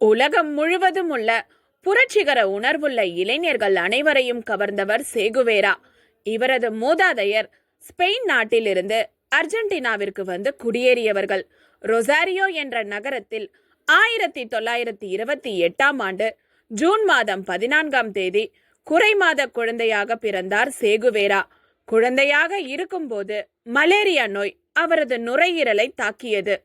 உலகம் முழுவதும் உள்ள புரட்சிகர உணர்வுள்ள இளைஞர்கள் அனைவரையும் கவர்ந்தவர் சேகுவேரா. இவரது மூதாதையர் ஸ்பெயின் நாட்டிலிருந்து அர்ஜென்டினாவிற்கு வந்து குடியேறியவர்கள். ரொசாரியோ என்ற நகரத்தில் ஆயிரத்தி தொள்ளாயிரத்தி இருபத்தி எட்டாம் ஆண்டு ஜூன் மாதம் பதினான்காம் தேதி குறை மாத குழந்தையாக பிறந்தார் சேகுவேரா. குழந்தையாக இருக்கும்போது மலேரியா நோய் அவரது நுரையீரலை தாக்கியது.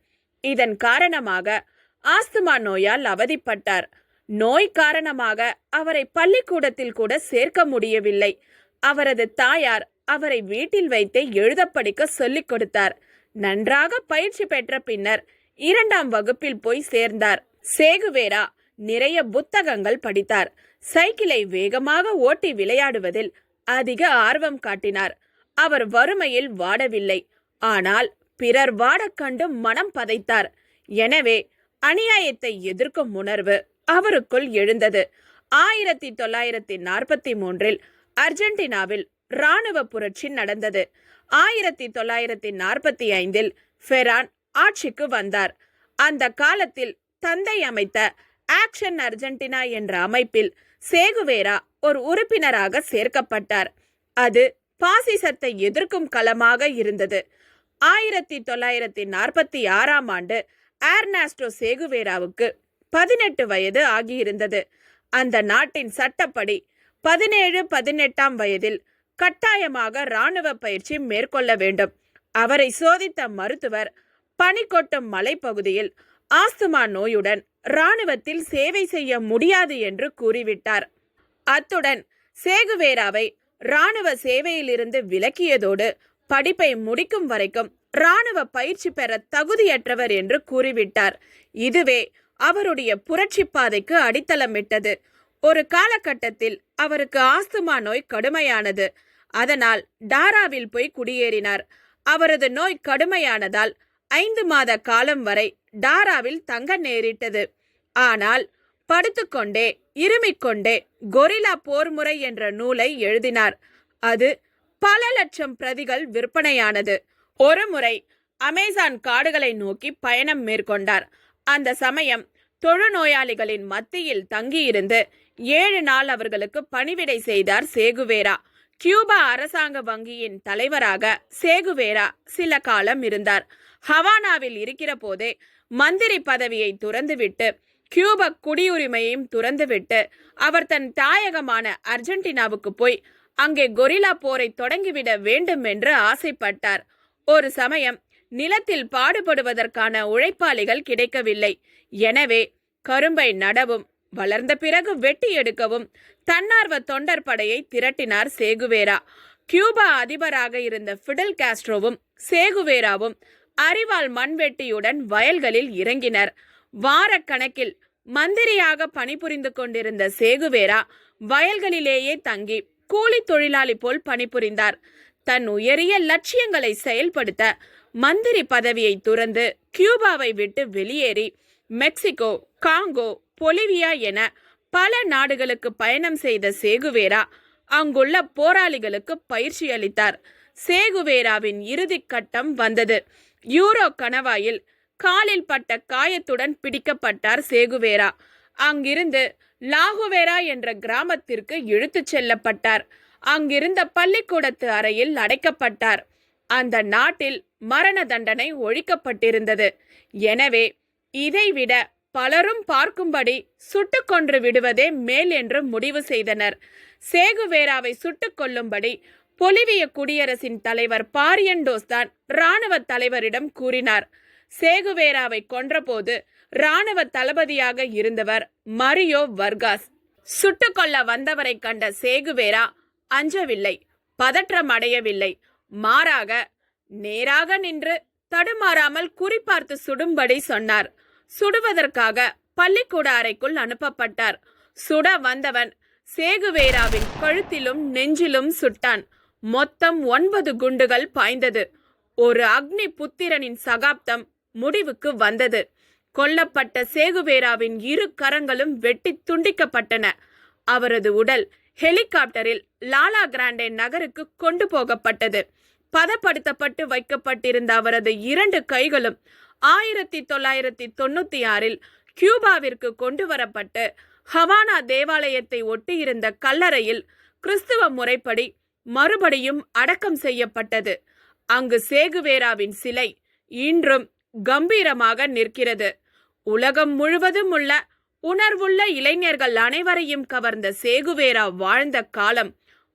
இதன் காரணமாக ஆஸ்துமா நோயால் அவதிப்பட்டார். நோய் காரணமாக அவரை பள்ளிக்கூடத்தில் கூட சேர்க்க முடியவில்லை. அவரது தாயார் அவரை வீட்டில் வைத்தே எழுத படிக்க சொல்லிக் கொடுத்தார். நன்றாக பயிற்சி பெற்ற பின்னர் இரண்டாம் வகுப்பில் போய் சேர்ந்தார். சேகுவேரா நிறைய புத்தகங்கள் படித்தார். சைக்கிளை வேகமாக ஓட்டி விளையாடுவதில் அதிக ஆர்வம் காட்டினார். அவர் வறுமையில் வாடவில்லை. ஆனால் பிறர் வாடக் கண்டு மனம் பதைத்தார். எனவே அநியாயத்தை எதிர்க்கும் உணர்வு அவருக்குள் எழுந்தது. ஆயிரத்தி தொள்ளாயிரத்தி நாற்பத்தி மூன்றில் அர்ஜென்டினாவில் இராணுவ புரட்சி நடந்தது. ஆயிரத்தி தொள்ளாயிரத்தி நாற்பத்தி ஐந்தில் ஃபெரான் ஆட்சிக்கு வந்தார். அந்த காலத்தில் தந்தை அமைத்த ஆக்ஷன் அர்ஜென்டினா என்ற அமைப்பில் சேகுவேரா ஒரு உறுப்பினராக சேர்க்கப்பட்டார். அது பாசிசத்தை எதிர்க்கும் களமாக இருந்தது. ஆயிரத்தி தொள்ளாயிரத்தி நாற்பத்தி ஆறாம் ஆண்டு ஏர்னாஸ்டோ சேகுவேராவுக்கு பதினெட்டு வயது ஆகியிருந்தது. அந்த நாட்டின் சட்டப்படி பதினேழு பதினெட்டாம் வயதில் கட்டாயமாக இராணுவ பயிற்சி மேற்கொள்ள வேண்டும். அவரை சோதித்த மருத்துவர் பனிக்கொட்டும் மலைப்பகுதியில் ஆஸ்துமா நோயுடன் இராணுவத்தில் சேவை செய்ய முடியாது என்று கூறிவிட்டார். அத்துடன் சேகுவேராவை இராணுவ சேவையிலிருந்து விலக்கியதோடு படிப்பை முடிக்கும் வரைக்கும் இராணுவ பயிற்சி பெற தகுதியற்றவர் என்று கூறிவிட்டார். இதுவே அவருடைய புரட்சி பாதைக்கு அடித்தளமிட்டது. ஒரு காலகட்டத்தில் அவருக்கு ஆஸ்துமா நோய் கடுமையானது. அதனால் டாராவில் போய் குடியேறினார். அவரது நோய் கடுமையானதால் ஐந்து மாத காலம் வரை டாராவில் தங்க நேரிட்டது. ஆனால் படுத்துக்கொண்டே இருமிக்கொண்டே கொரில்லா போர்முறை என்ற நூலை எழுதினார். அது பல லட்சம் பிரதிகள் விற்பனையானது. ஒரு முறை அமேசான் காடுகளை நோக்கி பயணம் மேற்கொண்டார். அந்த சமயம் தொழுநோயாளிகளின் மத்தியில் தங்கியிருந்து ஏழு நாள் அவர்களுக்கு பணிவிடை செய்தார் சேகுவேரா. கியூபா அரசாங்க வங்கியின் தலைவராக சேகுவேரா சில காலம் இருந்தார். ஹவானாவில் இருக்கிற போதே மந்திரி பதவியை துறந்துவிட்டு கியூபா குடியுரிமையையும் துறந்துவிட்டு அவர் தன் தாயகமான அர்ஜென்டினாவுக்கு போய் அங்கே கொரில்லா போரை தொடங்கிவிட வேண்டும் என்று ஆசைப்பட்டார். ஒரு சமயம் நிலத்தில் பாடுபடுவதற்கான உழைப்பாளிகள் கிடைக்கவில்லை. எனவே கரும்பை நடவும் வளர்ந்த பிறகு வெட்டி எடுக்கவும் தன்னார்வ தொண்டர் படையை திரட்டினார் சேகுவேரா. கியூபா அதிபராக இருந்த ஃபிடல் காஸ்ட்ரோவும் சேகுவேராவும் அரிவாள் மண்வெட்டியுடன் வயல்களில் இறங்கினர். வாரக்கணக்கில் மந்திரியாக பணிபுரிந்து கொண்டிருந்த சேகுவேரா வயல்களிலேயே தங்கி கூலி தொழிலாளி போல் பணிபுரிந்தார். தன் உயரிய லட்சியங்களை செயல்படுத்த மந்திரி பதவியை துறந்து கியூபாவை விட்டு வெளியேறி மெக்சிகோ காங்கோ பொலிவியா என பல நாடுகளுக்கு பயணம் செய்த சேகுவேரா அங்குள்ள போராளிகளுக்கு பயிற்சி அளித்தார். சேகுவேராவின் இறுதி கட்டம் வந்தது. யூரோ கணவாயில் காலில் பட்ட காயத்துடன் பிடிக்கப்பட்டார் சேகுவேரா. அங்கிருந்து லாகுவேரா என்ற கிராமத்திற்கு இழுத்துச் செல்லப்பட்டார். அங்கிருந்த பள்ளிக்கூடத்து அறையில் அடைக்கப்பட்டார். அந்த நாட்டில் மரண தண்டனை ஒழிக்கப்பட்டிருந்தது. எனவே இதைவிட பலரும் பார்க்கும்படி சுட்டுக்கொன்று விடுவதே மேல் என்று முடிவு செய்தனர். சேகுவேராவை சுட்டுக் கொல்லும்படி பொலிவிய குடியரசின் தலைவர் பாரியண்டோஸ் தான் இராணுவ தலைவரிடம் கூறினார். சேகுவேராவை கொன்றபோது இராணுவ தளபதியாக இருந்தவர் மரியோ வர்காஸ். சுட்டுக்கொள்ள வந்தவரை கண்ட சேகுவேரா அஞ்சவில்லை பதற்றம் அடையவில்லை மாறாக நேராக நின்று தடுமாறாமல் குறிப்பார்த்து சுடும்படி சொன்னார். சுடுவதற்காக பள்ளிக்கூட அறைக்குள் அனுப்பப்பட்டார். சுட வந்தவன் சேகுவேராவின் கழுத்திலும் நெஞ்சிலும் சுட்டான். மொத்தம் ஒன்பது குண்டுகள் பாய்ந்தது. ஒரு அக்னி புத்திரனின் சகாப்தம் முடிவுக்கு வந்தது. கொல்லப்பட்ட சேகுவேராவின் இரு கரங்களும் வெட்டி துண்டிக்கப்பட்டன. அவரது உடல் ஹெலிகாப்டரில் லாலா கிராண்டே நகருக்கு கொண்டு போகப்பட்டது. பதப்படுத்தப்பட்டு வைக்கப்பட்டிருந்த அவரது இரண்டு கைகளும் ஆயிரத்தி தொள்ளாயிரத்தி தொண்ணூத்தி ஆறில் கியூபாவிற்கு கொண்டு வரப்பட்டு ஹவானா தேவாலயத்தை ஒட்டியிருந்த கல்லறையில் கிறிஸ்துவ முறைப்படி மறுபடியும் அடக்கம் செய்யப்பட்டது. அங்கு சேகுவேராவின் சிலை இன்றும் கம்பீரமாக நிற்கிறது. உலகம் முழுவதும் உள்ள உணர்வுள்ள இளைஞர்கள் அனைவரையும் கவர்ந்த சேகுவேரா வாழ்ந்த காலம்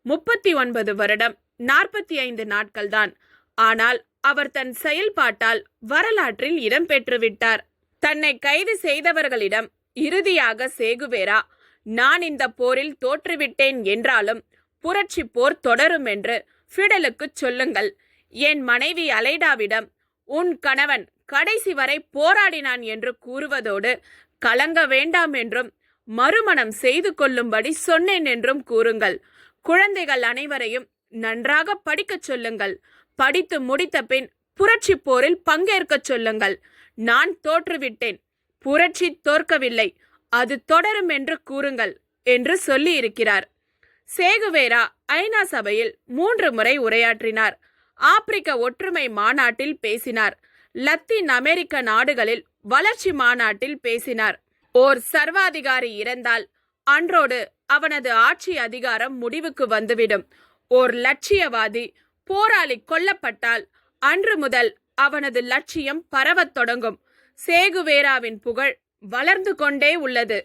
முப்பத்தி ஒன்பது வருடம் நாற்பத்தி ஐந்து நாட்கள்தான். ஆனால் அவர் தன் செயல்பாட்டால் வரலாற்றில் இடம்பெற்றுவிட்டார் தன்னை கைது செய்தவர்களிடம் இறுதியாக சேகுவேரா நான் இந்த போரில் தோற்றுவிட்டேன் என்றாலும் புரட்சி போர் தொடரும் என்று ஃபிடலுக்குச் சொல்லுங்கள். என் மனைவி அலைடாவிடம் உன் கணவன் கடைசி வரை போராடினான் என்று கூறுவதோடு கலங்க வேண்டாம் என்றும் மறுமணம் செய்து கொள்ளும்படி சொன்னேன் என்றும் கூறுங்கள். குழந்தைகள் அனைவரையும் நன்றாக படிக்கச் சொல்லுங்கள். படித்து முடித்த பின் புரட்சி போரில் பங்கேற்கச் சொல்லுங்கள். நான் தோற்றுவிட்டேன். புரட்சி தோற்கவில்லை. அது தொடரும் என்று கூறுங்கள் என்று சொல்லியிருக்கிறார். சேகுவேரா ஐநா சபையில் மூன்று முறை உரையாற்றினார். ஆப்பிரிக்க ஒற்றுமை மாநாட்டில் பேசினார். லத்தீன் அமெரிக்க நாடுகளில் வளர்ச்சி மாநாட்டில் பேசினார். ஓர் சர்வாதிகாரி இறந்தால் அன்றோடு அவனது ஆட்சி அதிகாரம் முடிவுக்கு வந்துவிடும். ஓர் லட்சியவாதி போராளி கொல்லப்பட்டால் அன்று முதல் அவனது லட்சியம் பரவத் தொடங்கும். சேகுவேராவின் புகழ் வளர்ந்து கொண்டே உள்ளது.